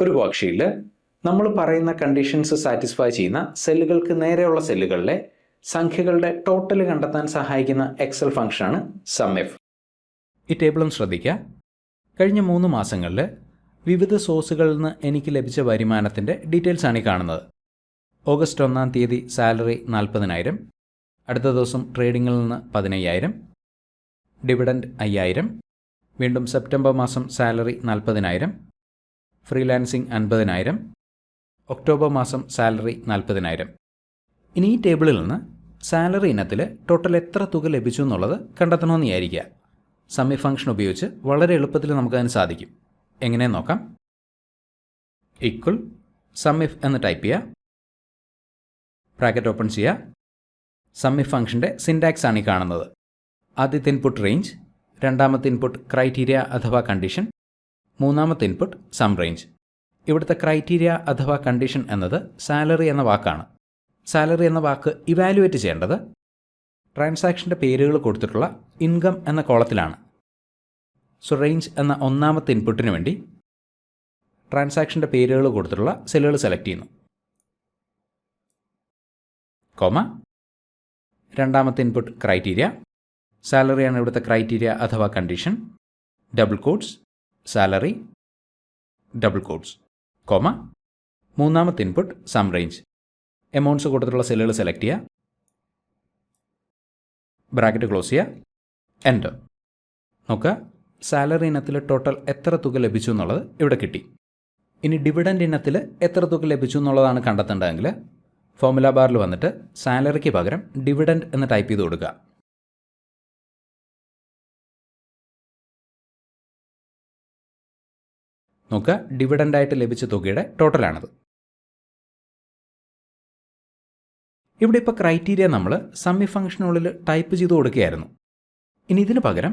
ഒരു വർക്ക്ഷീറ്റിൽ നമ്മൾ പറയുന്ന കണ്ടീഷൻസ് സാറ്റിസ്ഫൈ ചെയ്യുന്ന സെല്ലുകൾക്ക് നേരെയുള്ള സെല്ലുകളിലെ സംഖ്യകളുടെ ടോട്ടൽ കണ്ടെത്താൻ സഹായിക്കുന്ന എക്സൽ ഫംഗ്ഷനാണ് സം എഫ് ഈ ടേബിളും ശ്രദ്ധിക്കുക കഴിഞ്ഞ മൂന്ന് മാസങ്ങളിൽ വിവിധ സോഴ്സുകളിൽ നിന്ന് എനിക്ക് ലഭിച്ച വരുമാനത്തിന്റെ ഡീറ്റെയിൽസ് ഈ കാണുന്നത്. ഓഗസ്റ്റ് ഒന്നാം തീയതി സാലറി നാൽപ്പതിനായിരം അടുത്ത ദിവസം ട്രേഡിങ്ങിൽ നിന്ന് പതിനയ്യായിരം. ഡിവിഡൻഡ് അയ്യായിരം. വീണ്ടും സെപ്റ്റംബർ മാസം സാലറി നാൽപ്പതിനായിരം ഫ്രീലാൻസിംഗ് അൻപതിനായിരം. ഒക്ടോബർ മാസം സാലറി നാൽപ്പതിനായിരം. ഇനി ഈ ടേബിളിൽ നിന്ന് സാലറി ഇനത്തിൽ ടോട്ടൽ എത്ര തുക ലഭിച്ചു എന്നുള്ളത് കണ്ടെത്തണമെന്ന് വിചാരിക്കുക. സമി ഫംഗ്ഷൻ ഉപയോഗിച്ച് വളരെ എളുപ്പത്തിൽ നമുക്കതിന് സാധിക്കും. എങ്ങനെ നോക്കാം? ഈക്വൽ സമ്മിഫ് എന്ന് ടൈപ്പ് ചെയ്യുക. ബ്രാക്കറ്റ് ഓപ്പൺ ചെയ്യുക. സമ്മിഫ് ഫംഗ്ഷന്റെ സിൻടാക്സ് ആണ് ഈ കാണുന്നത്. ആദ്യത്തെ ഇൻപുട്ട് റേഞ്ച് രണ്ടാമത്തെ ഇൻപുട്ട് ക്രൈറ്റീരിയ അഥവാ കണ്ടീഷൻ മൂന്നാമത്തെ ഇൻപുട്ട് സം റേഞ്ച് ഇവിടുത്തെ ക്രൈറ്റീരിയ അഥവാ കണ്ടീഷൻ എന്നത് സാലറി എന്ന വാക്കാണ്. സാലറി എന്ന വാക്ക് ഇവാലുവേറ്റ് ചെയ്യേണ്ടത് ട്രാൻസാക്ഷന്റെ പേരുകൾ കൊടുത്തിട്ടുള്ള ഇൻകം എന്ന കോളത്തിലാണ്. സോ റേഞ്ച് എന്ന ഒന്നാമത്തെ ഇൻപുട്ടിന് വേണ്ടി ട്രാൻസാക്ഷന്റെ പേരുകൾ കൊടുത്തിട്ടുള്ള സെല്ലുകൾ സെലക്ട് ചെയ്യുന്നു. കോമ രണ്ടാമത്തെ ഇൻപുട്ട് ക്രൈറ്റീരിയ സാലറിയാണ് ഇവിടുത്തെ ക്രൈറ്റീരിയ അഥവാ condition double quotes salary double quotes comma മൂന്നാമത്തെ ഇൻപുട്ട് സം റേഞ്ച് എമൗണ്ട്സ് കൂട്ടത്തിലുള്ള സെല്ലുകൾ സെലക്ട് ചെയ്യുക. ബ്രാക്കറ്റ് ക്ലോസ് ചെയ്യുക. എന്റർ നോക്കുക സാലറി ഇനത്തിൽ ടോട്ടൽ എത്ര തുക ലഭിച്ചു എന്നുള്ളത് ഇവിടെ കിട്ടി. ഇനി ഡിവിഡൻഡ് ഇനത്തിൽ എത്ര തുക ലഭിച്ചു എന്നുള്ളതാണ് കണ്ടെത്തേണ്ടതെങ്കിൽ ഫോമുല ബാറിൽ വന്നിട്ട് സാലറിക്ക് പകരം ഡിവിഡൻഡ് എന്ന് ടൈപ്പ് ചെയ്ത് കൊടുക്കുക. നോക്കുക ഡിവിഡന്റ് ആയിട്ട് ലഭിച്ച തുകയുടെ ടോട്ടലാണത് ഇവിടെ ഇപ്പോൾ ക്രൈറ്റീരിയ നമ്മൾ സമ്മി ഫംഗ്ഷനുള്ളിൽ ടൈപ്പ് ചെയ്ത് കൊടുക്കുകയായിരുന്നു. ഇനി ഇതിന് പകരം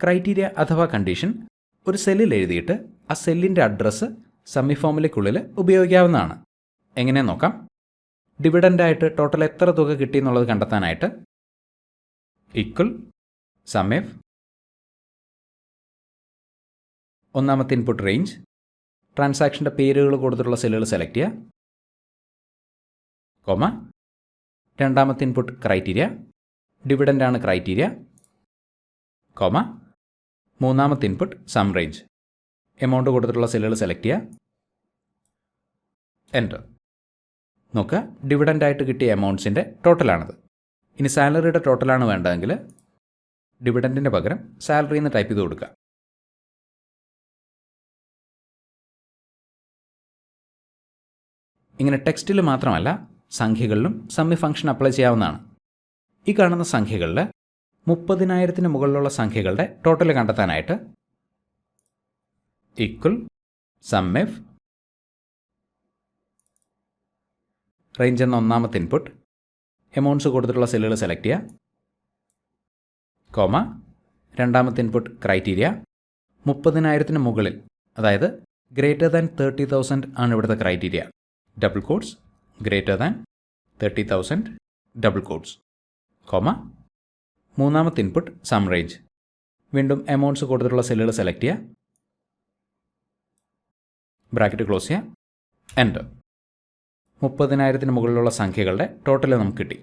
ക്രൈറ്റീരിയ അഥവാ കണ്ടീഷൻ ഒരു സെല്ലിൽ എഴുതിയിട്ട് ആ സെല്ലിന്റെ അഡ്രസ്സ് സമ്മി ഫോമിലേക്കുള്ളിൽ ഉപയോഗിക്കാവുന്നതാണ്. എങ്ങനെ നോക്കാം? ഡിവിഡന്റായിട്ട് ടോട്ടൽ എത്ര തുക കിട്ടി എന്നുള്ളത് കണ്ടെത്താനായിട്ട് ഈക്വൽ സമ്മേഫ് ഒന്നാമത്തെ ഇൻപുട്ട് റേഞ്ച് ട്രാൻസാക്ഷന്റെ പേരുകൾ കൊടുത്തിട്ടുള്ള സെല്ലുകൾ സെലക്ട് ചെയ്യുക. കോമ. രണ്ടാമത്തെ ഇൻപുട്ട് ക്രൈറ്റീരിയ. ഡിവിഡന്റ് ആണ് ക്രൈറ്റീരിയ. കോമ. മൂന്നാമത്തെ ഇൻപുട്ട് സം റേഞ്ച്. എമൗണ്ട് കൊടുത്തിട്ടുള്ള സെല്ലുകൾ സെലക്ട് ചെയ്യുക. എന്റർ നോക്കുക ഡിവിഡന്റ് ആയിട്ട് കിട്ടിയ എമൗണ്ട്സിന്റെ ടോട്ടലാണത്. ഇനി സാലറിയുടെ ടോട്ടലാണ് വേണ്ടതെങ്കിൽ ഡിവിഡന്റിന്റെ പകരം സാലറി എന്ന് ടൈപ്പ് ചെയ്ത് കൊടുക്കുക. ഇങ്ങനെ ടെക്സ്റ്റിൽ മാത്രമല്ല സംഖ്യകളിലും സമ്മി ഫംഗ്ഷൻ അപ്ലൈ ചെയ്യാവുന്നതാണ്. ഈ കാണുന്ന സംഖ്യകളിൽ മുപ്പതിനായിരത്തിന് മുകളിലുള്ള സംഖ്യകളുടെ ടോട്ടൽ കണ്ടെത്താനായിട്ട് ഈക്വൽ സമ്മിഫ് റേഞ്ച് എന്ന ഒന്നാമത്തെ ഇൻപുട്ട് എമൗണ്ട്സ് കൊടുത്തിട്ടുള്ള സെല്ലുകൾ സെലക്ട് ചെയ്യുക. കോമ രണ്ടാമത്തെ ഇൻപുട്ട് ക്രൈറ്റീരിയ മുപ്പതിനായിരത്തിന് മുകളിൽ അതായത് ഗ്രേറ്റർ ദാൻ തേർട്ടി തൗസൻഡ് ആണ് ഇവിടുത്തെ criteria quotes greater than thirty thousand double quotes comma മൂന്നാമത്തെ ഇൻപുട്ട് സം റേഞ്ച് വീണ്ടും എമൗണ്ട്സ് കൊടുത്തിട്ടുള്ള സെല്ലുകൾ സെലക്ട് ചെയ്യുക ബ്രാക്കറ്റ് ക്ലോസ് ചെയ്യുക എന്റർ മുപ്പതിനായിരത്തിന് മുകളിലുള്ള സംഖ്യകളുടെ ടോട്ടൽ നമുക്ക് കിട്ടി.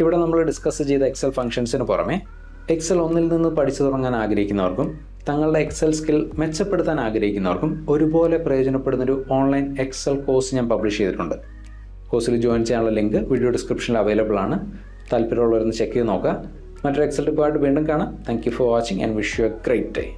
ഇവിടെ നമ്മൾ ഡിസ്കസ് ചെയ്ത എക്സൽ ഫംഗ്ഷൻസിന് പുറമെ എക്സൽ ഒന്നിൽ നിന്ന് പഠിച്ചു തുടങ്ങാൻ ആഗ്രഹിക്കുന്നവർക്കും തങ്ങളുടെ എക്സൽ സ്കിൽ മെച്ചപ്പെടുത്താൻ ആഗ്രഹിക്കുന്നവർക്കും ഒരുപോലെ പ്രയോജനപ്പെടുന്നൊരു ഓൺലൈൻ എക്സൽ കോഴ്സ് ഞാൻ പബ്ലിഷ് ചെയ്തിട്ടുണ്ട്. കോഴ്സിൽ ജോയിൻ ചെയ്യാനുള്ള ലിങ്ക് വീഡിയോ ഡിസ്ക്രിപ്ഷനിൽ അവൈലബിൾ ആണ്. താല്പര്യമുള്ളവരൊന്ന് ചെക്ക് ചെയ്ത് നോക്കുക. മറ്റൊരു എക്സൽ ഡിപ്പാർട്ട് വീണ്ടും കാണാം. Thank you for watching and wish you a great day